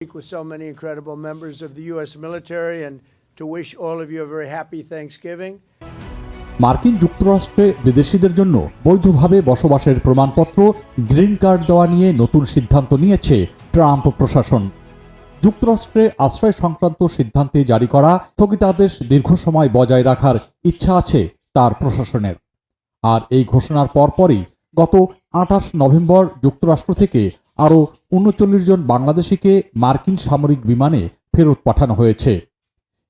speak with so many incredible members of the U.S. military and to wish all of you a very happy Thanksgiving. মার্কিন যুক্তরাষ্ট্রে বিদেশিদের জন্য বৈধভাবে বসবাসের প্রমাণপত্র, গ্রিন কার্ড দেওয়া নিয়ে নতুন সিদ্ধান্ত নিয়েছে ট্রাম্প প্রশাসন যুক্তরাষ্ট্রে আশ্রয় সংক্রান্ত সিদ্ধান্তে জারি করা স্থগিতাদেশ দীর্ঘ সময় বজায় রাখার ইচ্ছা আছে তার প্রশাসনের আর এই ঘোষণার পরপরই গত আঠাশ নভেম্বর যুক্তরাষ্ট্র থেকে আরও উনচল্লিশ জন বাংলাদেশিকে মার্কিন সামরিক বিমানে ফেরত পাঠানো হয়েছে।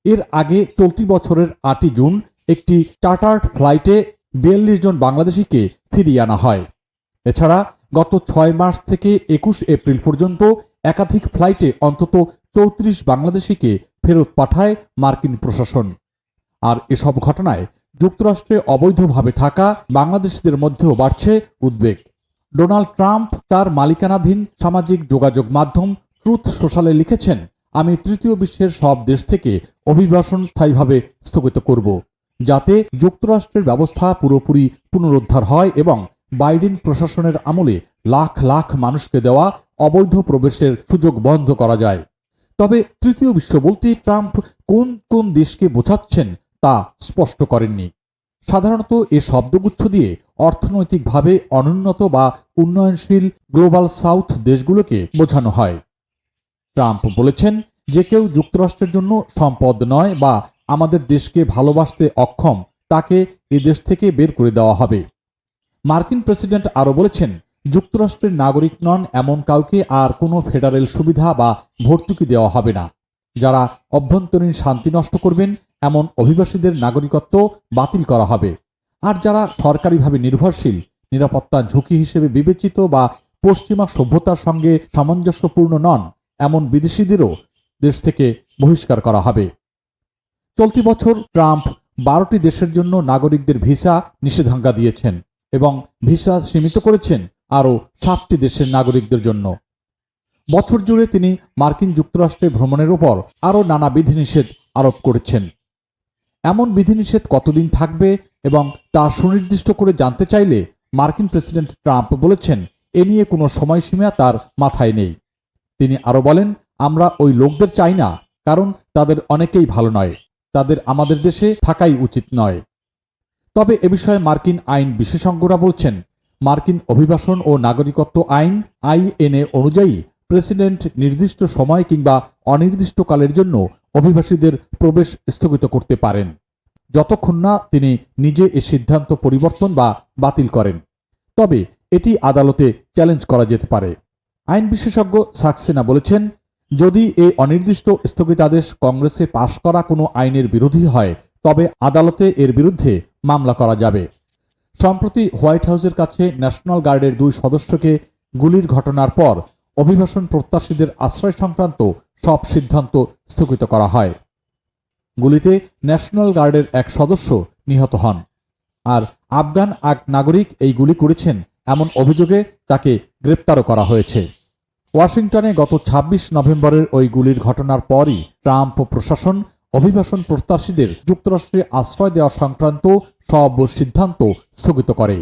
এর আগে চলতি বছরের আটই জুন একটি চার্টার্ড ফ্লাইটে বিয়াল্লিশ জন বাংলাদেশিকে ফিরিয়ে আনা হয়। এছাড়া গত ছয় মার্চ থেকে একুশ এপ্রিল পর্যন্ত একাধিক ফ্লাইটে অন্তত চৌত্রিশ বাংলাদেশিকে ফেরত পাঠায় মার্কিন প্রশাসন। আর এসব ঘটনায় যুক্তরাষ্ট্রে অবৈধভাবে থাকা বাংলাদেশিদের মধ্যেও বাড়ছে উদ্বেগ। ডোনাল্ড ট্রাম্প তার মালিকানাধীন সামাজিক যোগাযোগ মাধ্যম ট্রুথ সোশ্যালে লিখেছেন, আমি তৃতীয় বিশ্বের সব দেশ থেকে অভিবাসন স্থায়ীভাবে স্থগিত করব, যাতে যুক্তরাষ্ট্রের ব্যবস্থা পুরোপুরি পুনরুদ্ধার হয় এবং বাইডেন প্রশাসনের আমলে লাখ লাখ মানুষকে দেওয়া অবৈধ প্রবেশের সুযোগ বন্ধ করা যায়। তবে তৃতীয় বিশ্ব বলতে ট্রাম্প কোন কোন দেশকে বোঝাচ্ছেন তা স্পষ্ট করেননি। সাধারণত এ শব্দগুচ্ছ দিয়ে অর্থনৈতিকভাবে অনুন্নত বা উন্নয়নশীল গ্লোবাল সাউথ দেশগুলোকে বোঝানো হয়। ট্রাম্প বলেছেন যে কেউ যুক্তরাষ্ট্রের জন্য সম্পদ নয় বা আমাদের দেশকে ভালোবাসতে অক্ষম, তাকে এ দেশ থেকে বের করে দেওয়া হবে। মার্কিন প্রেসিডেন্ট আরও বলেছেন, যুক্তরাষ্ট্রের নাগরিক নন এমন কাউকে আর কোনো ফেডারেল সুবিধা বা ভর্তুকি দেওয়া হবে না। যারা অভ্যন্তরীণ শান্তি নষ্ট করবেন, এমন অভিবাসীদের নাগরিকত্ব বাতিল করা হবে। আর যারা সরকারিভাবে নির্ভরশীল, নিরাপত্তা ঝুঁকি হিসেবে বিবেচিত বা পশ্চিমা সভ্যতার সঙ্গে সামঞ্জস্যপূর্ণ নন, এমন বিদেশিদেরও দেশ থেকে বহিষ্কার করা হবে। চলতি বছর ট্রাম্প বারোটি দেশের জন্য নাগরিকদের ভিসা নিষেধাজ্ঞা দিয়েছেন এবং ভিসা সীমিত করেছেন আরও সাতটি দেশের নাগরিকদের জন্য। বছর জুড়ে তিনি মার্কিন যুক্তরাষ্ট্রে ভ্রমণের উপর আরও নানা বিধিনিষেধ আরোপ করেছেন। এমন বিধিনিষেধ কতদিন থাকবে এবং তা সুনির্দিষ্ট করে জানতে চাইলে মার্কিন প্রেসিডেন্ট ট্রাম্প বলেছেন, এ নিয়ে কোনো সময়সীমা তার মাথায় নেই। তিনি আরও বলেন, আমরা ওই লোকদের চাই না, কারণ তাদের অনেকেই ভালো নয়। তাদের আমাদের দেশে থাকাই উচিত নয়। তবে এ বিষয়ে মার্কিন আইন বিশেষজ্ঞরা বলছেন, মার্কিন অভিবাসন ও নাগরিকত্ব আইন, আইএনএ অনুযায়ী প্রেসিডেন্ট নির্দিষ্ট সময় কিংবা অনির্দিষ্টকালের জন্য অভিবাসীদের প্রবেশ স্থগিত করতে পারেন। যতক্ষণ না তিনি নিজে এ সিদ্ধান্ত পরিবর্তন বা বাতিল করেন। তবে এটি আদালতে চ্যালেঞ্জ করা যেতে পারে। আইন বিশেষজ্ঞ সাকসেনা বলেছেন, যদি এই অনির্দিষ্ট স্থগিতাদেশ কংগ্রেসে পাশ করা কোনো আইনের বিরোধী হয়, তবে আদালতে এর বিরুদ্ধে মামলা করা যাবে। সম্প্রতি হোয়াইট হাউসের কাছে ন্যাশনাল গার্ডের দুই সদস্যকে গুলির ঘটনার পর অভিবাসন প্রত্যাশীদের আশ্রয় সংক্রান্ত সব সিদ্ধান্ত স্থগিত করা হয়। গুলিতে ন্যাশনাল গার্ডের এক সদস্য নিহত হন। আর আফগান এক নাগরিক এই গুলি করেছেন এমন অভিযোগে তাকে গ্রেপ্তারও করা হয়েছে। ওয়াশিংটনে গত ২৬ নভেম্বরের ওই গুলির ঘটনার পরই ট্রাম্প প্রশাসন অভিবাসন প্রত্যাশীদের যুক্তরাষ্ট্রে আশ্রয় দেওয়া সংক্রান্ত সব সিদ্ধান্ত স্থগিত করে।